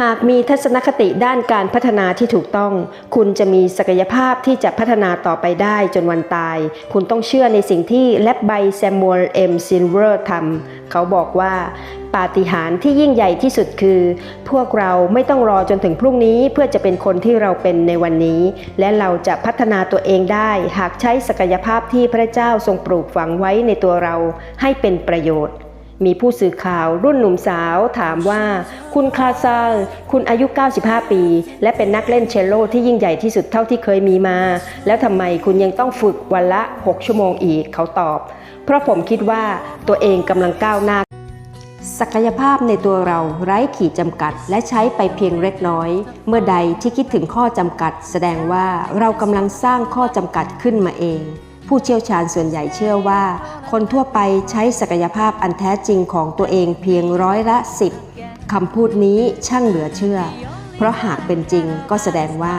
หากมีทัศนคติด้านการพัฒนาที่ถูกต้อง คุณจะมีศักยภาพที่จะพัฒนาต่อไปได้จนวันตาย คุณต้องเชื่อในสิ่งที่แลบไบแซม u วลเอ็มซินเวอร์ทำเขาบอกว่าปาฏิหาริย์ที่ยิ่งใหญ่ที่สุดคือ พวกเราไม่ต้องรอจนถึงพรุ่งนี้เพื่อจะเป็นคนที่เราเป็นในวันนี้ และเราจะพัฒนาตัวเองได้ หากใช้ศักยภาพที่พระเจ้าทรงปลูกฝังไว้ในตัวเราให้เป็นประโยชน์ มีผู้สื่อข่าวรุ่นหนุ่มสาวถามว่า คุณคาซาลคุณอายุ 95 ปี และเป็นนักเล่นเชลโลที่ยิ่งใหญ่ที่สุดเท่าที่เคยมีมา แล้วทำไมคุณยังต้องฝึกวันละ 6 ชั่วโมงอีกเขาตอบ เพราะผมคิดว่าตัวเองกำลังก้าวหน้า ศักยภาพในตัวเราไร้ขีดจำกัด และใช้ไปเพียงเล็กน้อย เมื่อใดที่คิดถึงข้อจำกัด แสดงว่าเรากำลังสร้างข้อจำกัดขึ้นมาเอง ผู้เชี่ยวชาญส่วนใหญ่เชื่อว่า คนทั่วไปใช้ศักยภาพอันแท้จริงของตัวเองเพียงร้อยละสิบคำพูดนี้ช่างเหลือเชื่อ เพราะหากเป็นจริงก็แสดงว่า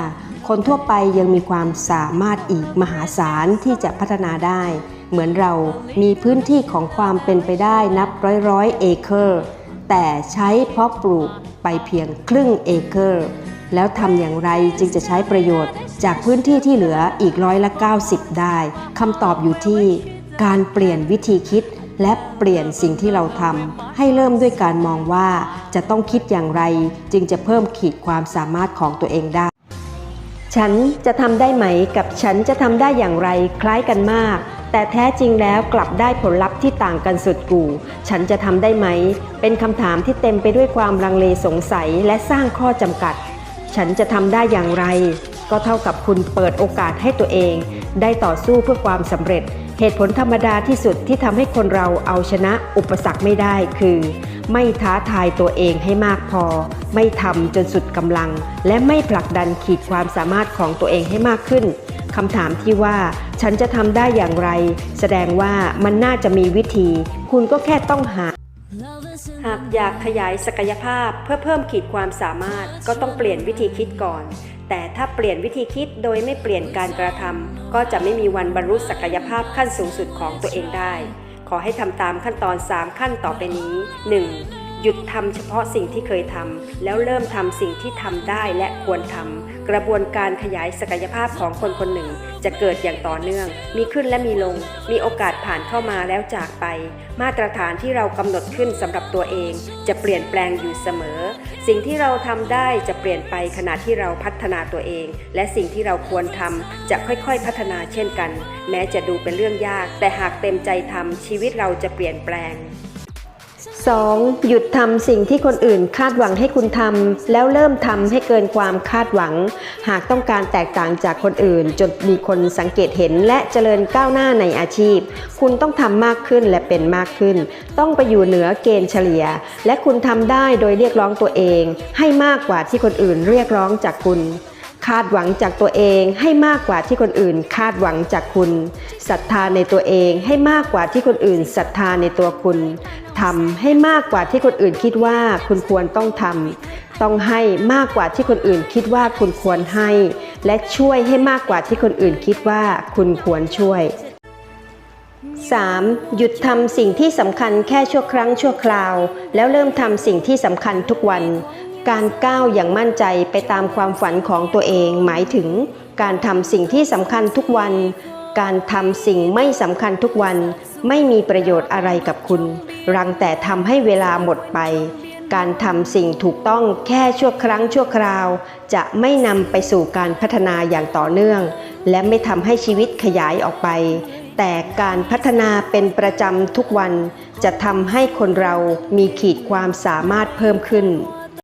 คนทั่วไปยังมีความสามารถอีกมหาศาลที่จะพัฒนาได้ เหมือนเรามีพื้นที่ของความเป็นไปได้นับร้อยร้อยเอเคอร์ แต่ใช้เพาะปลูกไปเพียงครึ่งเอเคอร์ แล้วทำอย่างไรจึงจะใช้ประโยชน์ จากพื้นที่ที่เหลืออีกร้อยละ 90 ได้คำตอบอยู่ที่ การเปลี่ยนวิธีคิด และเปลี่ยนสิ่งที่เราทำให้เริ่มด้วยการมองว่าจะต้องคิดอย่างไร จึงจะเพิ่มขีดความสามารถของตัวเองได้ ฉันจะทำได้ไหมกับฉันจะทำได้อย่างไรคล้ายกันมากแต่แท้จริงแล้วกลับได้ผลลัพธ์ที่ต่างกันสุดกู่ ฉันจะทำได้ไหม เป็นคำถามที่เต็มไปด้วยความลังเลสงสัยและสร้างข้อจำกัด ฉันจะทำได้อย่างไร ก็เท่ากับคุณเปิดโอกาสให้ตัวเอง ได้ต่อสู้เพื่อความสำเร็จ เหตุผลธรรมดาที่สุดที่ทำให้คนเราเอาชนะอุปสรรคไม่ได้คือ ไม่ท้าทายตัวเองให้มากพอ ไม่ทำจนสุดกำลัง และไม่ผลักดันขีดความสามารถของตัวเองให้มากขึ้นคำถามที่ว่าฉันจะทำได้อย่างไร แสดงว่ามันน่าจะมีวิธี คุณก็แค่ต้องหา หากอยากขยายศักยภาพเพื่อเพิ่มขีดความสามารถก็ต้องเปลี่ยนวิธีคิดก่อน แต่ถ้าเปลี่ยนวิธีคิดโดยไม่เปลี่ยนการกระทำก็จะไม่มีวันบรรลุศักยภาพขั้นสูงสุดของตัวเองได้ ขอให้ทำตามขั้นตอน 3 ขั้นต่อไปนี้ 1. หยุดทำเฉพาะสิ่งที่เคยทำแล้วเริ่มทำสิ่งที่ทำได้และควรทำกระบวนการขยายศักยภาพของคนคนหนึ่ง จะเกิดอย่างต่อเนื่อง มีขึ้นและมีลง มีโอกาสผ่านเข้ามาแล้วจากไป มาตรฐานที่เรากำหนดขึ้นสำหรับตัวเอง จะเปลี่ยนแปลงอยู่เสมอ สิ่งที่เราทำได้จะเปลี่ยนไปขณะที่เราพัฒนาตัวเอง และสิ่งที่เราควรทำจะค่อยๆ พัฒนาเช่นกัน แม้จะดูเป็นเรื่องยาก แต่หากเต็มใจทำชีวิตเราจะเปลี่ยนแปลง 2. หยุดทำสิ่งที่คนอื่นคาดหวังให้คุณทำแล้วเริ่มทำให้เกินความคาดหวัง หากต้องการแตกต่างจากคนอื่น จนมีคนสังเกตเห็นและเจริญก้าวหน้าในอาชีพ คุณต้องทำมากขึ้นและเป็นมากขึ้น ต้องไปอยู่เหนือเกณฑ์เฉลี่ย และคุณทำได้โดยเรียกร้องตัวเอง ให้มากกว่าที่คนอื่นเรียกร้องจากคุณ คาดหวังจากตัวเองให้มากกว่าที่คนอื่น คาดหวังจากคุณศรัทธาในตัวเองให้มากกว่าที่คนอื่นศรัทธาในตัวคุณทำให้มากกว่าที่คนอื่นคิดว่าคุณควรต้องทำต้องให้มากกว่าที่คนอื่นคิดว่าคุณควรให้ และช่วยให้มากกว่าที่คนอื่นคิดว่าคุณควรช่วย 3. หยุดทำสิ่งที่สำคัญแค่ชั่วครั้งชั่วคราว แล้วเริ่มทำสิ่งที่สำคัญทุกวัน การก้าวอย่างมั่นใจไปตามความฝันของตัวเอง หมายถึง การทำสิ่งที่สำคัญทุกวัน การทำสิ่งไม่สำคัญทุกวัน ไม่มีประโยชน์อะไรกับคุณ รังแต่ทำให้เวลาหมดไป การทำสิ่งถูกต้องแค่ชั่วครั้งชั่วคราว จะไม่นำไปสู่การพัฒนาอย่างต่อเนื่อง และไม่ทำให้ชีวิตขยายออกไป แต่การพัฒนาเป็นประจำทุกวัน จะทำให้คนเรามีขีดความสามารถเพิ่มขึ้น